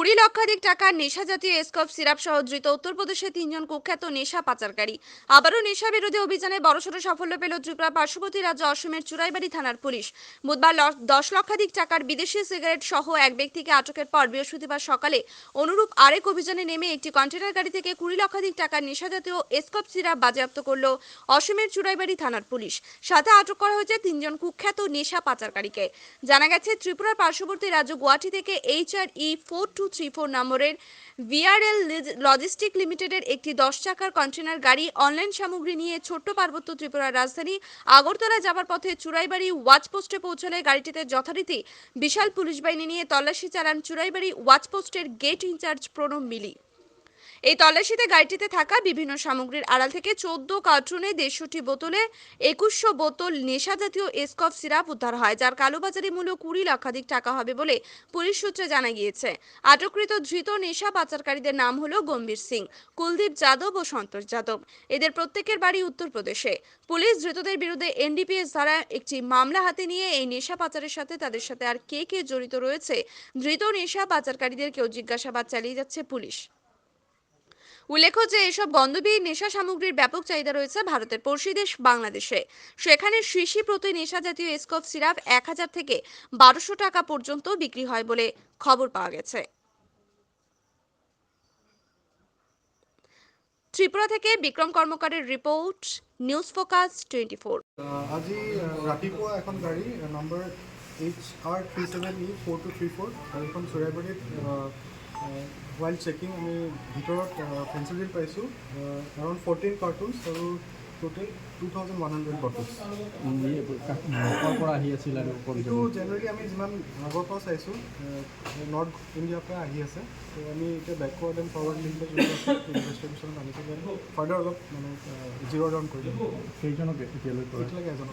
কুড়ি লক্ষাধিক টাকার নেশা জাতীয় এসকপ সিরাপ সহ ধৃত উত্তরপ্রদেশে তিনজন কুখ্যাত নেশা পাচারকারী। আবারও নেশা বিরোধী অভিযানে বড়সড় সাফল্য পেল ত্রিপুরা পার্শ্ববর্তী রাজ্য অসমের চুরাইবাড়ি থানার পুলিশ। বুধবার দশ লক্ষাধিক টাকার বিদেশি সিগারেট সহ এক ব্যক্তিকে আটকের পর বৃহস্পতিবার সকালে অনুরূপ আরেক অভিযানে নেমে একটি কন্টেনার গাড়ি থেকে কুড়ি লক্ষাধিক টাকার নেশা জাতীয় এসকপ সিরাপ বাজেয়াপ্ত করল অসমের চুরাইবাড়ি থানার পুলিশ। সাথে আটক করা হয়েছে তিনজন কুখ্যাত নেশা পাচারকারীকে। জানা গেছে ত্রিপুরার পার্শ্ববর্তী রাজ্য গুয়াহাটি থেকে H R E four two three four নম্বরের ভিআরএল লজিস্টিক লিমিটেডের একটি দশ চাকার কন্টেনার গাড়ি অনলাইন সামগ্রী নিয়ে ছোট্ট পার্বত্য ত্রিপুরার রাজধানী আগরতলা যাবার পথে চুরাইবাড়ি ওয়াচপোস্টে পৌঁছালে গাড়িটিতে যথারীতি বিশাল পুলিশ বাহিনী নিয়ে তল্লাশি চালান চুরাইবাড়ি ওয়াচপোস্টের গেট ইনচার্জ প্রণব মিলি। এই তল্লাশিতে গাড়িটিতে থাকা বিভিন্ন সামগ্রীর আড়াল থেকে চোদ্দ কার্টুনে দেড়শোটি বোতলে একুশশো বোতল নেশা জাতীয় এসকফ সিরাপ উদ্ধার হয়, যার কালোবাজারি মূল্য কুড়ি লক্ষাধিক টাকা হবে বলে পুলিশ সূত্রে জানা গিয়েছে। আটককৃত ধৃত নেশা পাচারকারীদের নাম হলো গম্ভীর সিং, কুলদীপ যাদব ও সন্তোষ যাদব। এদের প্রত্যেকের বাড়ি উত্তরপ্রদেশে। পুলিশ ধৃতদের বিরুদ্ধে এনডিপিএস দ্বারা একটি মামলা হাতে নিয়ে এই নেশা পাচারের সাথে তাদের সাথে আর কে কে জড়িত রয়েছে, ধৃত নেশা পাচারকারীদেরকেও জিজ্ঞাসাবাদ চালিয়ে যাচ্ছে পুলিশ। উল্লেখ্য যে এসব গন্ধবিহীন নেশা সামগ্রীর ব্যাপক চাহিদা রয়েছে ভারতের পড়শি দেশ বাংলাদেশে। সেখানে শিশি প্রতি নেশা জাতীয় এসকফ সিরাপ এক হাজার থেকে বারোশো টাকা পর্যন্ত বিক্রি হয় বলে খবর পাওয়া গেছে। ত্রিপুরা থেকে বিক্রম কর্মকারের report, news focus twenty four. আজি ৰাতিপুৱা এখন গাড়ী number H R three seven E four two three four, গাড়ীখন চৰাইবাৰীত ৱাইল চেকিং আমি ভিতৰত ফেঞ্চিডিল পাইছোঁ এৰাউণ্ড ফৰ্টিন কাৰ্টুনছ আৰু total two thousand one hundred bottles ক'ৰ পৰা আহি আছিল আৰু এইটো জেনেৰেলি আমি যিমান আগৰ পৰা চাইছোঁ নৰ্থ ইণ্ডিয়াৰ পৰা আহি আছে ত' আমি এতিয়া বেকৱাৰ্ড এণ্ড ফৰৱাৰ্ড লিংক ইনভেষ্টিগেশ্যনত আনি পেলাই ফাৰ্ডাৰ অলপ মানে জিৰ' ডাউন কৰি কেইজনক এতিয়ালৈ কৰা। এতিয়ালৈকে এজনক।